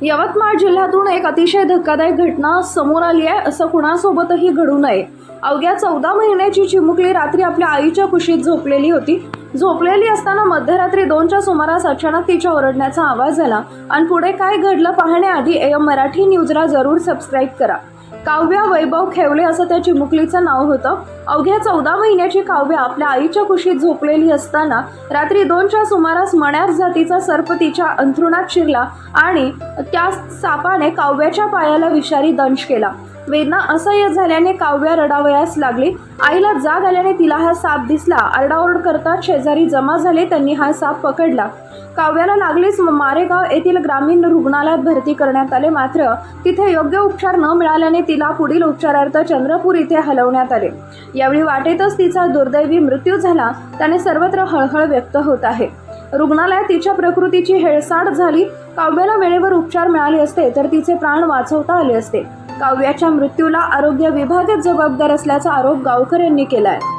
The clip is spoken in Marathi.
यवतमाळ जिल्ह्यातून एक अतिशय धक्कादायक घटना समोर आली आहे. असं कुणासोबतही घडू नये. अवघ्या चौदा महिन्याची चिमुकली रात्री आपल्या आईच्या कुशीत झोपलेली होती. झोपलेली असताना मध्यरात्री दोनच्या सुमारास अचानक तिच्या ओरडण्याचा आवाज आला. आणि पुढे काय घडलं पाहण्याआधी एम मराठी न्यूजला जरूर सबस्क्राईब करा. काव्या वैभव खेवले असं त्या चिमुकलीचं नाव होतं. अवघ्या चौदा महिन्याची काव्या आपल्या आईच्या कुशीत झोपलेली असताना रात्री दोनच्या सुमारास मण्यार जातीचा सर्प तिच्या अंथरुणात शिरला आणि त्या सापाने काव्याच्या पायाला विषारी दंश केला. वेदना असह्य झाल्याने काव्या रडावयास लागली. आईला जाग आल्याने तिला हा साप दिसला. आरडाओरड करतात शेजारी जमा झाले त्यांनी हा साप पकडला. काव्याला लागलीच मारेगाव येथील ग्रामीण रुग्णालयात भरती करण्यात आले. मात्र तिथे योग्य उपचार न मिळाल्याने तिला पुढील उपचारार्थ चंद्रपूर इथे हलवण्यात आले. यावेळी वाटेतच तिचा दुर्दैवी मृत्यू झाला. त्याने सर्वत्र हळहळ व्यक्त होत आहे. रुग्णालयात तिच्या प्रकृतीची हेळसाड झाली. काव्याला वेळेवर उपचार मिळाले असते तर तिचे प्राण वाचवता आले असते. काव्याच्या मृत्यूला आरोग्य विभागच जबाबदार असल्याचा आरोप गावकर यांनी केला आहे